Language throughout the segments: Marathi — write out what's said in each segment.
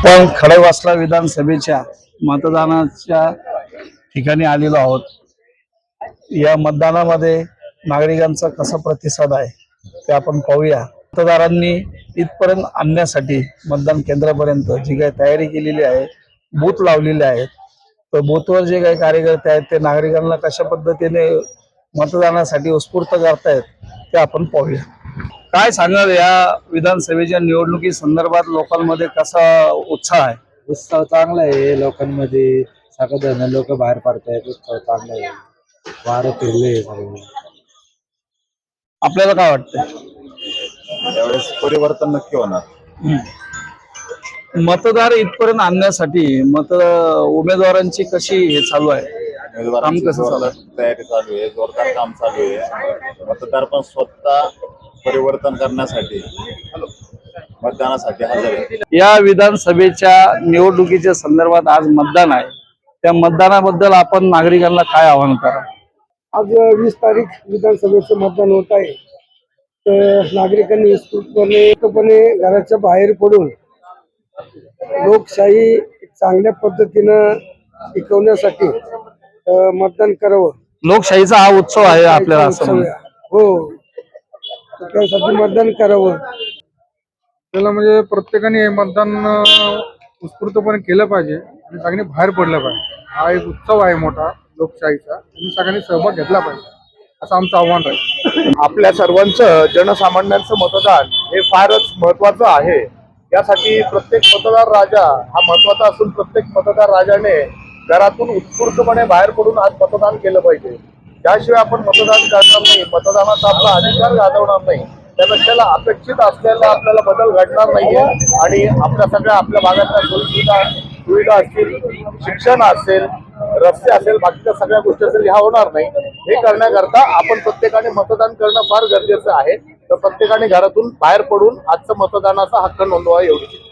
आपण खडकवासला विधानसभेच्या मतदानाच्या ठिकाणी आलेलो आहोत. या मतदानामध्ये नागरिकांचा कसा प्रतिसाद आहे ते आपण पाहूया. मतदारांनी इथपर्यंत आणण्यासाठी मतदान केंद्रापर्यंत जी काही तयारी केलेली आहे बूथ लावलेले आहेत तर बूथवर जे काही कार्यकर्ते आहेत ते नागरिकांना कशा पद्धतीने मतदानासाठी उत्स्फूर्त करतायत ते आपण पाहूया. काय सांगाल या विधानसभेच्या निवडणुकी संदर्भात लोकांमध्ये कसा उत्साह आहे? उत्सव चांगला आहे. लोकांमध्ये सगळं लोक बाहेर पडतायत. उत्सव चांगला आहे. वारं फिरले आपल्याला काय वाटतंय? त्यावेळेस परिवर्तन नक्की होणार. मतदार इथपर्यंत आणण्यासाठी मत उमेदवारांची कशी हे चालू आहे? उमेदवारांची काम कसं चालू जोरदार तयारी चालू आहे. जोरदार काम चालू आहे. मतदार पण स्वतः परिवर्तन करण्यासाठी मतदानासाठी हजर आहे. या विधानसभेच्या निवडणुकीच्या संदर्भात आज मतदान आहे. त्या मतदानाबद्दल आपण नागरिकांना काय आवाहन करा? आज वीस तारीख विधानसभेचं मतदान होत आहे. तर नागरिकांनी एकपणे घराच्या बाहेर पडून लोकशाही चांगल्या पद्धतीनं टिकवण्यासाठी मतदान करावं. लोकशाहीचा हा उत्सव आहे आपल्याला असं. हो. त्यासाठी मतदान करावं. त्याला म्हणजे प्रत्येकाने हे मतदान उत्स्फूर्तपणे केलं पाहिजे. आणि सगळ्यांनी बाहेर पडलं पाहिजे. हा एक उत्सव आहे मोठा लोकशाहीचा. आणि सगळ्यांनी सहभाग घेतला पाहिजे. असं आमचं आव्हान राहील. आपल्या सर्वांचं जनसामान्यांचं मतदान हे फारच महत्वाचं आहे. यासाठी प्रत्येक मतदार राजा हा महत्त्वाचा असून प्रत्येक मतदार राजाने घरातून उत्स्फूर्तपणे बाहेर पडून आज मतदान केलं पाहिजे. त्याशिवाय आपण मतदान करणार नाही. मतदानाचा आपला अधिकार गाजवणार नाही. त्यापेक्षा अपेक्षित असलेला आपल्याला बदल घडणार नाहीये. आणि आपल्या सगळ्या आपल्या भागातल्या सोयीसुविधा सुविधा असतील शिक्षण असेल रस्ते असेल बाकीच्या सगळ्या गोष्टी असेल ह्या होणार नाही. हे करण्याकरता आपण प्रत्येकाने मतदान करणं फार गरजेचं आहे. तर प्रत्येकाने घरातून बाहेर पडून आजचं मतदानाचा हक्क नोंदवा एवढी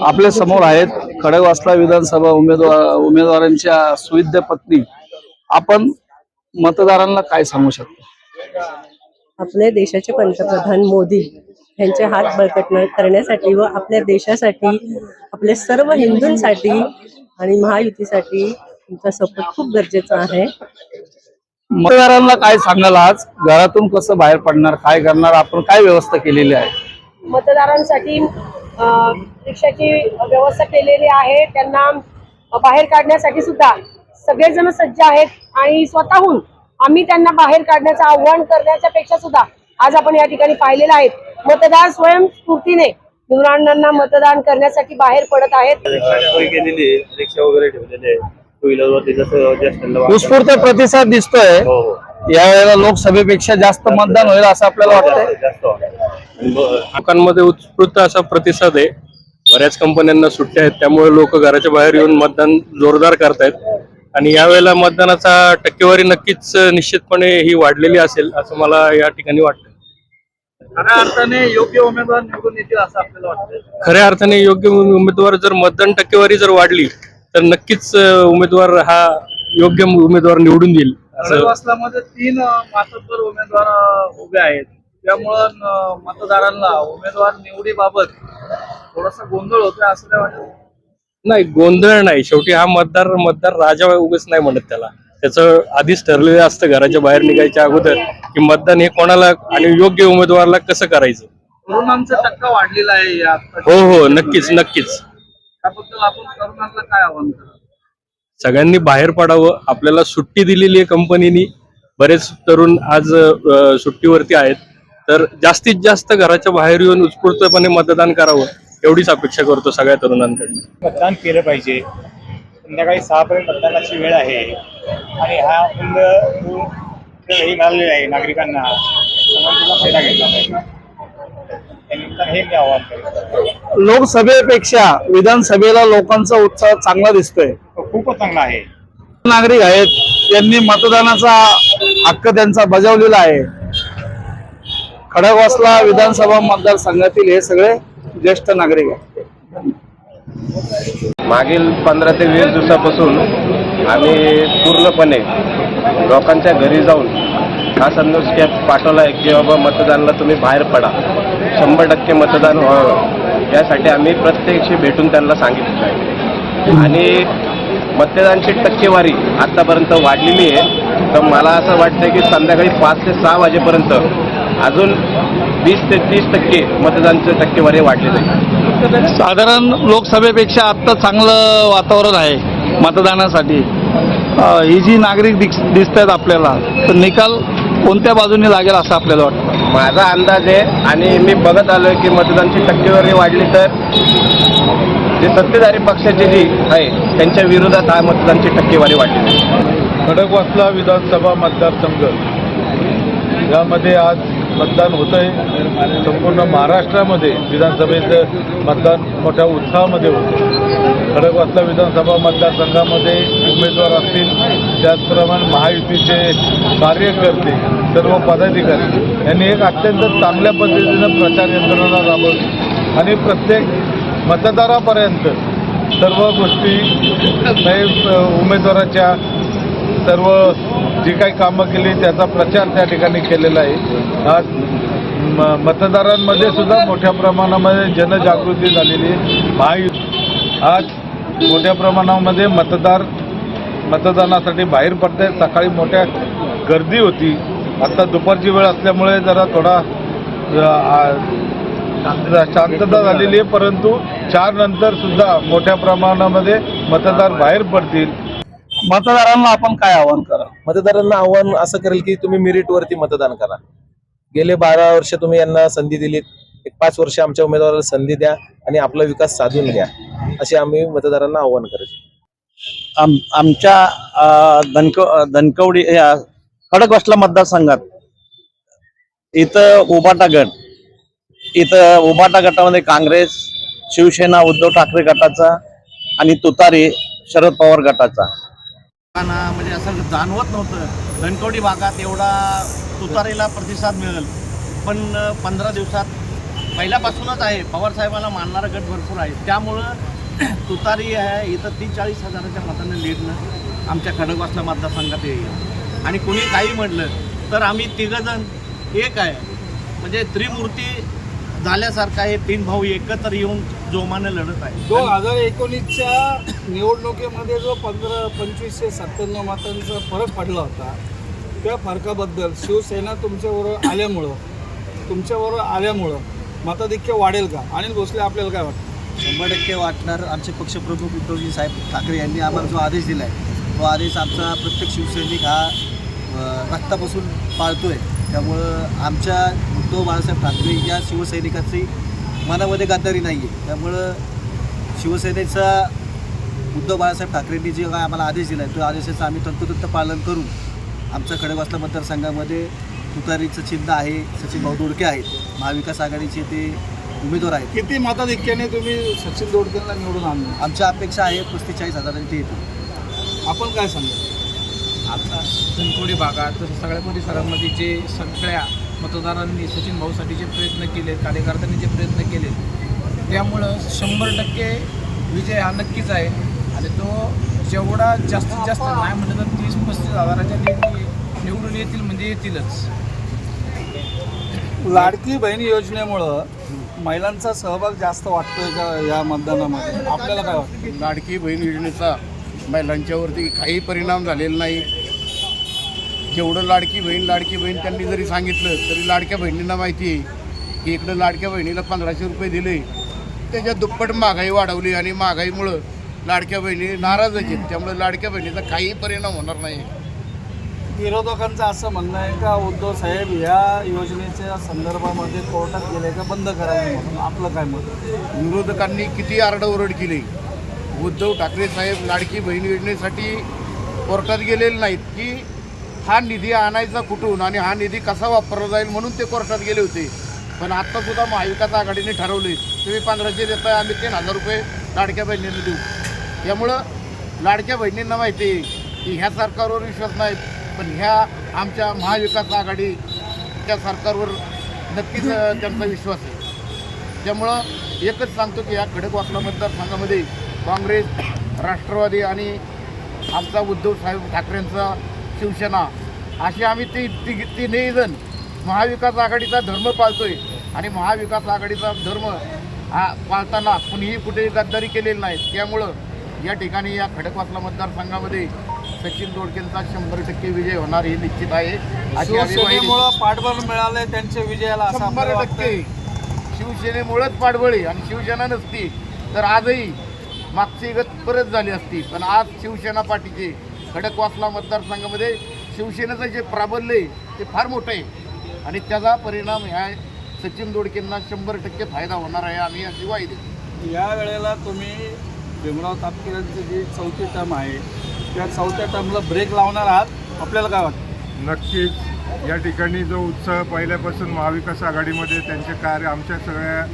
आपल्यासमोर आहेत खडकवासला विधानसभा उमेदवार उमेदवारांच्या सुविद्य पत्नी. आपण मतदारांना काय सांगू शकतो? आपल्या देशाचे पंतप्रधान मोदी यांचे हात बळकट करण्यासाठी व आपल्या देशासाठी आपल्या सर्व हिंदूंसाठी आणि महायुतीसाठी तुमचा सपोर्ट खूप गरजेचा आहे. मतदारांना काय सांगाल आज? घरातून कसं बाहेर पडणार? काय करणार? आपण काय व्यवस्था केलेली आहे? मतदारांसाठी रिक्षाची व्यवस्था केलेली आहे. त्यांना बाहेर काढण्यासाठी सुद्धा सगळेजण सज्ज आहेत आणि स्वतःहून आम्ही त्यांना बाहेर काढण्याचं आव्हान करण्याच्या पेक्षा सुद्धा आज आपण या ठिकाणी पाहिलेलं आहे. मतदार स्वयंस्फूर्तीने निवडणुकांना मतदान करण्यासाठी बाहेर पडत आहेत. सोय केलेली रिक्षा वगैरे ठेवलेले टू व्हीलर वरती जसं ज्येष्ठांना उत्स्फूर्त प्रतिसाद दिसतोय. हो हो. यावेळेला लोकसभेपेक्षा जास्त मतदान होईल असं आपल्याला वाटतंय. जास्त वाटतं. लोकांमध्ये उत्स्फूर्त असा प्रतिसाद आहे. बऱ्याच कंपन्यांना सुट्ट्या आहेत त्यामुळे लोक घराच्या बाहेर येऊन मतदान जोरदार करतायत. आणि यावेळेला मतदानाचा टक्केवारी नक्कीच निश्चितपणे ही वाढलेली असेल असं मला या ठिकाणी वाटतं खऱ्या अर्थाने योग्य उमेदवार निवडून येतील असं आपल्याला खऱ्या अर्थाने योग्य उमेदवार जर मतदान टक्केवारी जर वाढली तर नक्कीच उमेदवार हा योग्य उमेदवार निवडून येईल असं खडकवासलामध्ये तीन मातब्बर उमेदवार उभे आहेत. त्यामुळं मतदारांना उमेदवार निवडीबाबत थोडासा गोंधळ होतोय असं काय वाटतं. नाही गोंधळ नाही. शेवटी हा मतदार मतदार राजा उगाच नाही म्हणत त्याला. त्याचं आधीच ठरलेलं असतं घराच्या बाहेर निघायच्या अगोदर की मतदान हे कोणाला आणि योग्य उमेदवाराला कसं करायचं? तरुणांचा टक्का वाढलेला आहे या हो हो नक्कीच नक्कीच. त्याबद्दल आपण तरुणांना काय आव्हान करा सगळ्यांनी बाहेर पडावं. आपल्याला सुट्टी दिलेली आहे कंपनीनी. बरेच तरुण आज अ, सुट्टीवरती आहेत. तर जास्तीत जास्त घराच्या बाहेर येऊन उत्स्फूर्तपणे मतदान करावं. एवढीच अपेक्षा करतो सगळ्या तरुणांकडनं. मतदान केलं पाहिजे. संध्याकाळी सहापर्यंत मतदानाची वेळ आहे. आणि हा हे मिळालेला आहे नागरिकांना. फायदा घेतला पाहिजे. हे लोकसभेपेक्षा विधानसभेला लोकांचा उत्साह चांगला दिसतोय. खूपच चांगला आहे. नागरिक आहेत. त्यांनी मतदानाचा हक्क त्यांचा बजावलेला आहे. खडकवासला विधानसभा मतदारसंघातील हे सगळे ज्येष्ठ नागरिक आहे मागील पंधरा ते वीस दिवसापासून आम्ही पूर्णपणे लोकांच्या घरी जाऊन हा संदेश पाठवला आहे की बाबा मतदानाला तुम्ही बाहेर पडा. शंभर टक्के मतदान व्हावं. यासाठी आम्ही प्रत्यक्ष भेटून त्यांना सांगितलं आहे. आणि मतदानाची टक्केवारी आतापर्यंत वाढलेली आहे. तर मला असं वाटतं की संध्याकाळी पाच ते सहा वाजेपर्यंत अजून वीस ते तीस टक्के मतदानची टक्केवारी वाढलेली आहे साधारण लोकसभेपेक्षा आत्ता चांगलं वातावरण आहे मतदानासाठी. ही जी नागरिक दिसत आहेत आपल्याला तर निकाल कोणत्या बाजूने लागेल असं आपल्याला वाटतं? माझा अंदाज आहे आणि मी बघत आलोय की मतदानची टक्केवारी वाढली तर जे सत्तेधारी पक्षाचे जी आहे त्यांच्या विरोधात हा मतदानची टक्केवारी वाढली. खडकवासला विधानसभा मतदारसंघ. यामध्ये आज मतदान होत आहे संपूर्ण महाराष्ट्रामध्ये विधानसभेचं मतदान मोठ्या उत्साहामध्ये होतं. खडकवासला विधानसभा मतदारसंघामध्ये उमेदवार असतील त्याचप्रमाणे महायुतीचे कार्यकर्ते सर्व पदाधिकारी यांनी एक अत्यंत चांगल्या पद्धतीनं प्रचार यंत्रणा राबवली. आणि प्रत्येक मतदारापर्यंत सर्व गोष्टी उमेदवाराच्या सर्व जी काही कामं केली त्याचा प्रचार त्या ठिकाणी केलेला आहे. आज म- मतदारांमध्ये सुद्धा मोठ्या प्रमाणामध्ये जनजागृती झालेली आहे. आज मोठ्या प्रमाणामध्ये मतदार मतदानासाठी बाहेर पडते सकाळी मोठ्या गर्दी होती. आता दुपारची वेळ असल्यामुळे जरा थोडा शांतता झालेली आहे. परंतु चार नंतर सुद्धा मोठ्या प्रमाणामध्ये मतदार बाहेर पडतील. मतदारांना आपण काय आवाहन करा? मतदारांना आव्हान असं करेल की तुम्ही मेरिटवरती मतदान करा. गेले बारा वर्ष तुम्ही यांना संधी दिलीत. एक पाच वर्ष आमच्या उमेदवाराला संधी द्या आणि आपला विकास साधून घ्या. असे आम्ही मतदारांना आव्हान करेल आम आमच्या धनक धनकवडी या खडकवासला मतदारसंघात इथं उबाटा गट इथं उबाटा गटामध्ये काँग्रेस शिवसेना उद्धव ठाकरे गटाचा आणि तुतारी शरद पवार गटाचा. म्हणजे असं जाणवत नव्हतं. धनकवडी भागात एवढा तुतारीला प्रतिसाद मिळेल. पण पंधरा दिवसात पहिल्यापासूनच आहे. पवार साहेबांना मानणारा गट भरपूर आहे. त्यामुळं तुतारी आहे. इथं तीस चाळीस हजाराच्या मताने लीडनं आमच्या खडकवासला मतदारसंघात येईल. आणि कुणी काही म्हटलं तर आम्ही तिघंजण एक आहे. म्हणजे त्रिमूर्ती झाल्यासारखं आहे तीन भाऊ एकत्र येऊन जोमाने लढत आहे. दोन हजार एकोणीसच्या निवडणुकीमध्ये जो पंधरा पंचवीसशे सत्त्याण्णव मतांचा फरक पडला होता त्या फरकाबद्दल शिवसेना तुमच्याबरोबर आल्यामुळं तुमच्याबरोबर आल्यामुळं मताधिक्य वाढेल का? अनिल भोसले आपल्याला काय वाटतं? शंभर टक्के वाटणार. आमचे पक्षप्रमुख उद्धवजी साहेब ठाकरे यांनी आम्हाला जो आदेश दिला आहे तो आदेश आमचा प्रत्येक शिवसैनिक हा रक्तापासून पाळतोय. त्यामुळं आमच्या उद्धव बाळासाहेब ठाकरे या शिवसैनिकाची मनामध्ये गद्दारी नाही आहे त्यामुळं शिवसेनेचा उद्धव बाळासाहेब ठाकरेंनी जे काय आम्हाला आदेश दिला आहे तो आदेशाचं आम्ही तंतोतंत पालन करून आमच्या खडकवासला मतदारसंघामध्ये तुतारीचं चिन्ह आहे सचिन भाऊ दोडके आहेत. महाविकास आघाडीचे ते उमेदवार आहेत. किती मताधिक्याने तुम्ही सचिन दोडकेंना निवडून आणलं? आमच्या अपेक्षा आहे पस्तीस चाळीस हजारांनी ते येतील. आपण काय सांगा? आता धनकोडी भागात तसं सगळ्या परिसरामध्ये जे सगळ्या मतदारांनी सचिन भाऊसाठी जे प्रयत्न केलेत कार्यकर्त्यांनी जे प्रयत्न केलेत त्यामुळं शंभर टक्के विजय हा नक्कीच आहे. आणि तो जेवढा जास्तीत जास्त नाही म्हटलं तर तीस पस्तीस हजाराच्या लीडनी निवडून येतील म्हणजे येतीलच. लाडकी बहीण योजनेमुळं महिलांचा सहभाग जास्त वाटतोय का या मतदानामध्ये? आपल्याला काय वाटतं? लाडकी बहीण योजनेचा महिलांच्यावरती काही परिणाम झालेला नाही. जेवढं लाडकी बहीण लाडकी बहीण त्यांनी जरी सांगितलं तरी लाडक्या बहिणींना माहिती आहे की इकडं लाडक्या बहिणीला पंधराशे रुपये दिले. त्याच्यात दुप्पट महागाई वाढवली आणि महागाईमुळं लाडक्या बहिणी नाराजच आहेत. त्यामुळे लाडक्या बहिणीचा काही परिणाम होणार नाही. विरोधकांचं असं म्हणणं आहे का उद्धव साहेब या योजनेच्या संदर्भामध्ये कोर्टात गेले का बंद करावे म्हणून? आपलं काय मत? विरोधकांनी किती आरडाओरड केली? उद्धव ठाकरे साहेब लाडकी बहीण योजनेसाठी कोर्टात गेलेले नाहीत की हा निधी आणायचा कुठून आणि हा निधी कसा वापरला जाईल म्हणून ते कोर्टात गेले होते. पण आत्तासुद्धा महाविकास आघाडीने ठरवले तुम्ही पंधराशे देताय आम्ही तीन हजार रुपये लाडक्या बहिणींना देऊ. त्यामुळं लाडक्या बहिणींना माहिती आहे की ह्या सरकारवर विश्वास नाही पण ह्या आमच्या महाविकास आघाडी त्या सरकारवर नक्कीच त्यांचा विश्वास आहे. त्यामुळं एकच सांगतो की या खडकवासला मतदारसंघामध्ये काँग्रेस राष्ट्रवादी आणि आमचा उद्धव साहेब ठाकरेंचा शिवसेना असे आम्ही ती ती तिन्ही जण महाविकास आघाडीचा धर्म पाळतोय. आणि महाविकास आघाडीचा धर्म हा पाळताना कुणीही कुठेही गद्दारी केलेली नाही. त्यामुळं या ठिकाणी या खडकवासला मतदारसंघामध्ये सचिन दोडकेंचा शंभर टक्के विजय होणार हे निश्चित आहे. अशी. शिवसेनेमुळं पाठबळ मिळालंय त्यांच्या विजयाला शंभर टक्के. शिवसेनेमुळेच पाठबळी आणि शिवसेना नसती तर आजही मागची गत परत झाली असती. पण आज शिवसेना पार्टीचे खडकवासला मतदारसंघामध्ये शिवसेनेचं जे प्राबल्य आहे ते फार मोठं आहे. आणि त्याचा परिणाम ह्या सचिन दोडकेंना शंभर टक्के फायदा होणार आहे आम्ही अशी ग्वाही देतो. या वेळेला तुम्ही भीमराव तापकीरांची जी चौथी टर्म आहे त्या चौथ्या टर्मला ब्रेक लावणार आहात. आपल्याला काय वाटतं? नक्कीच. या ठिकाणी जो उत्साह पहिल्यापासून महाविकास आघाडीमध्ये त्यांचे कार्य आमच्या सगळ्या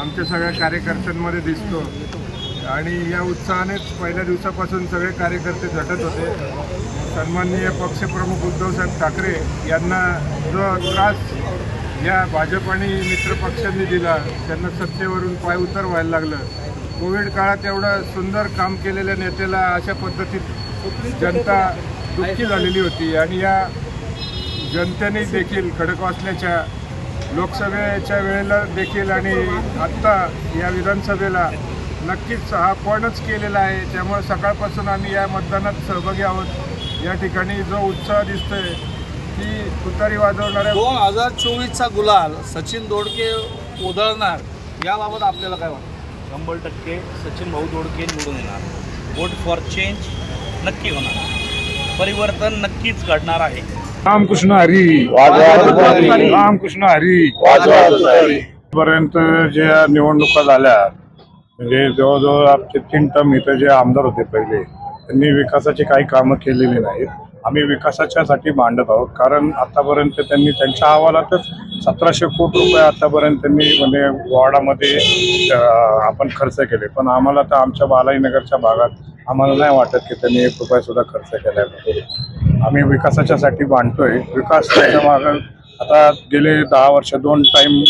आमच्या सगळ्या कार्यकर्त्यांमध्ये दिसतो. आणि या उत्साहानेच पहिल्या दिवसापासून सगळे कार्यकर्ते झटत होते. सन्माननीय पक्षप्रमुख उद्धवसाहेब ठाकरे यांना जो त्रास या भाजप आणि मित्रपक्षांनी दिला त्यांना सत्तेवरून पाय उतर व्हायला लागलं. कोविड काळात एवढं सुंदर काम केलेल्या नेत्याला अशा पद्धतीत जनता दुःखी झालेली होती आणि या जनतेने देखील खडकवासल्याच्या लोकसभेच्या वेळेला देखील आणि आत्ता या विधानसभेला नक्कीच हा पणच केलेला आहे. त्यामुळे सकाळपासून आम्ही या मतदानात सहभागी आहोत. या ठिकाणी जो उत्साह दिसतोय की तुतारी वाजवणाऱ्या दोन हजार चोवीसचा गुलाल सचिन दोडके उधळणार याबाबत आपल्याला काय वाटतं? शंभर टक्के सचिन भाऊ दोडके निवडून येणार. वोट फॉर चेंज नक्की होणार. परिवर्तन नक्कीच घडणार आहे. रामकृष्ण हरी. रामकृष्ण हरी. पर्यंत ज्या निवडणुका झाल्या म्हणजे जवळजवळ आमचे तीन टर्म इथं जे आमदार होते पहिले त्यांनी विकासाची काही कामं केलेली नाहीत. आम्ही विकासाच्यासाठी मांडत आहोत. कारण आतापर्यंत त्यांनी त्यांच्या अहवालातच सतराशे कोटी रुपये आतापर्यंत त्यांनी म्हणजे वॉर्डामध्ये आपण खर्च केले. पण आम्हाला तर आमच्या बालाईनगरच्या भागात आम्हाला नाही वाटत की त्यांनी एक रुपयासुद्धा खर्च केला आहे. आम्ही विकासाच्यासाठी मांडतोय. विकास त्याच्या मागं आता गेले दहा वर्ष दोन टाईम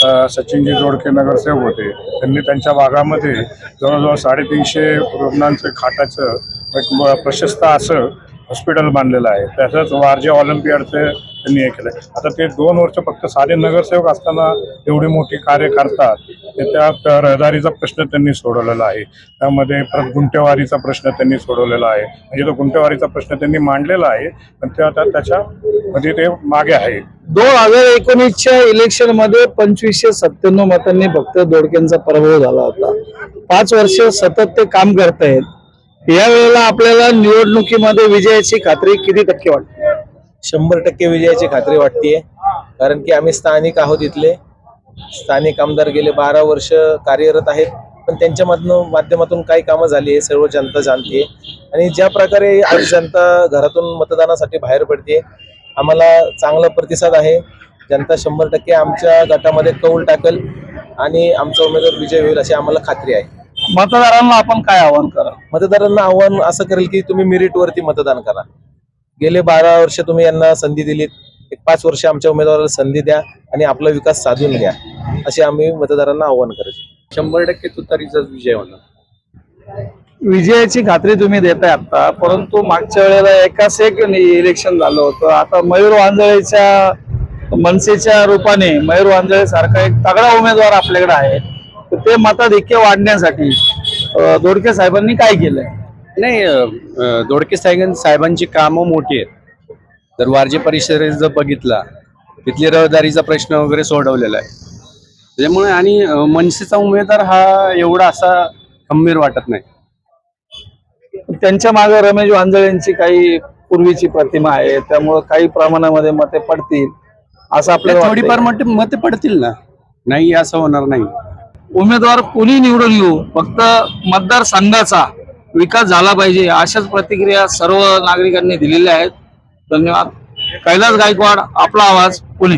सचिनजी जोडके नगरसेवक होते. त्यांनी त्यांच्या भागामध्ये जवळजवळ साडेतीनशे रुग्णांचं खाटाचं एक प्रशस्त असं हॉस्पिटल बांधलेलं आहे. तसंच वारजे ऑलिम्पियाडचं त्यांनी हे केलं आता ते दोन वर्ष फक्त साधे नगरसेवक असताना एवढी मोठी कार्य करतात ते त्या रहदारीचा प्रश्न त्यांनी सोडवलेला आहे. त्यामध्ये परत गुंटेवारीचा प्रश्न त्यांनी सोडवलेला आहे. म्हणजे तो गुंटेवारीचा प्रश्न त्यांनी मांडलेला आहे पण ते आता त्याच्या म्हणजे ते मागे आहे. दोन हजार एकोणीसच्या इलेक्शनमध्ये पंचवीसशे सत्त्याण्णव मतांनी भक्त दोडकेंचा पराभव झाला होता. पाच वर्ष सतत ते काम करतायत यावेळेला आपल्याला निवडणुकीमध्ये विजयाची खात्री किती टक्के वाटते? शंभर टक्के विजयाची खात्री वाटतेय. कारण की आम्ही स्थानिक आहोत इथले. स्थानिक आमदार गेले बारा वर्ष कार्यरत आहेत. पण त्यांच्यामधनं माध्यमातून काही कामं झाली आहे सर्व जनता जाणते आणि ज्या प्रकारे आज जनता घरातून मतदानासाठी बाहेर पडते आम्हाला चांगला प्रतिसाद आहे. जनता शंभर टक्के आमच्या गटामध्ये कौल टाकल आणि आमचा उमेदवार विजय होईल अशी आम्हाला खात्री आहे. मतदारांना आपण काय आवाहन करा? मतदारांना आव्हान असं करेल की तुम्ही मेरिटवरती मतदान करा. गेले बारा वर्ष तुम्ही यांना संधी दिलीत. एक पाच वर्ष आमच्या उमेदवाराला संधी द्या आणि आपला विकास साधून घ्या. असे आम्ही मतदारांना आव्हान करेल शंभर टक्के तुतारीचाच विजय होणार. विजयाची खात्री तुम्ही देताय आता परंतु मागच्या वेळेला एकाच एक इलेक्शन झालं होतं. आता मयूर वांजळेच्या मनसेच्या रूपाने मयूर वांजळे सारखा एक तगडा उमेदवार आपल्याकडे आहे. ते ते मताधिक्य वाढण्यासाठी दोडके साहेबांनी काय केलंय? नाही दोडके साहेब साहेबांची कामं मोठी आहेत. जर वारजे परिसरात जर बघितला तिथली रहदारीचा प्रश्न वगैरे सोडवलेला आहे. त्याच्यामुळे आणि मनसेचा उमेदवार हा एवढा असा खंबीर वाटत नाही. त्यांच्या मागे रमेश वांजळेंची काही पूर्वीची प्रतिमा आहे. त्यामुळे काही प्रमाणामध्ये मते पडतील असं आपल्याला वाटतंय. थोडीफार मते मते पडतील ना? नाही असं होणार नाही. उमेदवार कोणी निवडून येऊ? फक्त मतदारसंघाचा विकास झाला पाहिजे अशाच प्रतिक्रिया सर्व नागरिकांनी दिलेल्या आहेत. धन्यवाद. कैलास गायकवाड आपला आवाज पुणे.